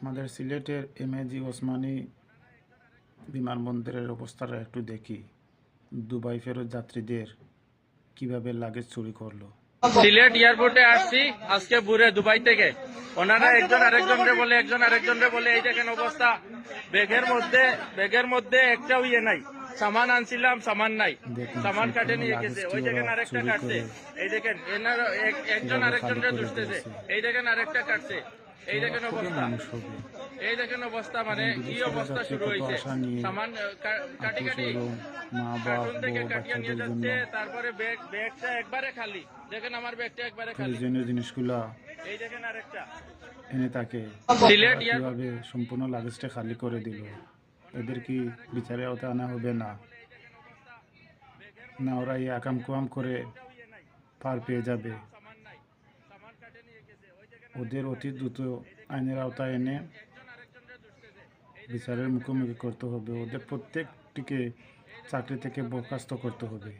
আমাদের সিলেটের এমএজি ওসমানী বিমানবন্দরের অবস্থাটা একটু দেখি। দুবাই ফেরত যাত্রীদের কীভাবে লাগেজ চুরি করল? সিলেট এয়ারপোর্টে আসছি আজকে বুড়ে দুবাই থেকে। ওনারা একজন আরেকজনকে বলে একজন আরেকজনকে বলে এই দেখেন অবস্থা। ব্যাগের মধ্যে ব্যাগের মধ্যে একটাও ইয়ে নাই। সামান আনছিলাম সামান নাই। সামান কাটে নিয়ে গেছে। ওই দেখেন আরেকটা কাটছে। এই দেখেন এনার একজন আরেকজনকে দুষতেছে এই দেখেন আরেকটা কাটছে। এই দেখেন অবস্থা। এই দেখেন অবস্থা মানে কি অবস্থা শুরু হয়েছে? সামান কাটি কাটি হলো মা বাপ কার্টুন থেকে কাটিয়ে নিয়ে যাচ্ছে তারপরে ব্যাগ ব্যাগটা একবারে খালি। দেখেন আমার ব্যাগটা একবারে খালি। প্রয়োজনীয় এই দেখেন আরেকটা। এনে তাকে কীভাবে সম্পূর্ণ লাগেজটা খালি করে দিল। এদের কি বিচারে আওতা আনা হবে না? না ওরা এই আকাম কুয়াম করে পার পেয়ে যাবে। ওদের অতি দ্রুত আইনের আওতায় এনে বিচারের মুখোমুখি করতে হবে। ওদের প্রত্যেকটিকে চাকরি থেকে বরখাস্ত করতে হবে।